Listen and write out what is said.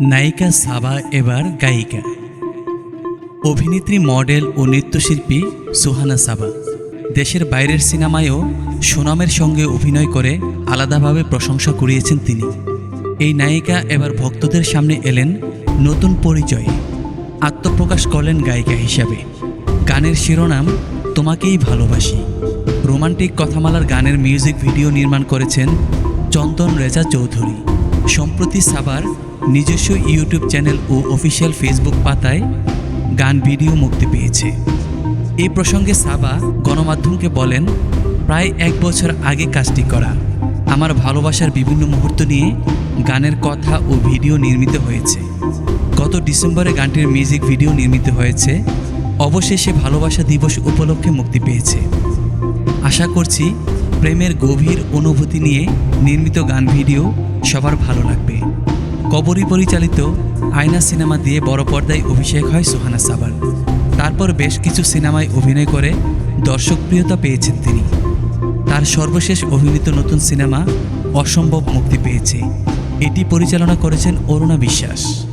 নায়িকা সাবা এবার গায়িকা। অভিনেত্রী, মডেল ও নৃত্যশিল্পী সুহানা সাবা দেশের বাইরের সিনেমায়ও সুনামের সঙ্গে অভিনয় করে আলাদাভাবে প্রশংসা কুড়িয়েছেন তিনি। এই নায়িকা এবার ভক্তদের সামনে এলেন নতুন পরিচয়ে। আত্মপ্রকাশ করলেন গায়িকা হিসাবে। গানের শিরোনাম, তোমাকেই ভালোবাসি রোমান্টিক কথামালার গানের মিউজিক ভিডিও নির্মাণ করেছেন চন্দন রেজা চৌধুরী। সম্প্রতি সাবার নিজস্ব ইউটিউব চ্যানেল ও অফিসিয়াল ফেসবুক পাতায় গান ভিডিও মুক্তি পেয়েছে। এই প্রসঙ্গে সাবা গণমাধ্যমকে বলেন, প্রায় এক বছর আগে কাজটি করা। আমার ভালোবাসার বিভিন্ন মুহূর্ত নিয়ে গানের কথা ও ভিডিও নির্মিত হয়েছে। গত ডিসেম্বরে গানটির মিউজিক ভিডিও নির্মিত হয়েছে। অবশেষে ভালোবাসা দিবস উপলক্ষে মুক্তি পেয়েছে। আশা করছি প্রেমের গভীর অনুভূতি নিয়ে নির্মিত গান ভিডিও সবার ভালো লাগবে। কবরী পরিচালিত আয়না সিনেমা দিয়ে বড় পর্দায় অভিষেক হয় সোহানা সাবার তারপর বেশ কিছু সিনেমায় অভিনয় করে দর্শকপ্রিয়তা পেয়েছেন তিনি। তার সর্বশেষ অভিনীত নতুন সিনেমা অসম্ভব মুক্তি পেয়েছে। এটি পরিচালনা করেছেন অরুণা বিশ্বাস।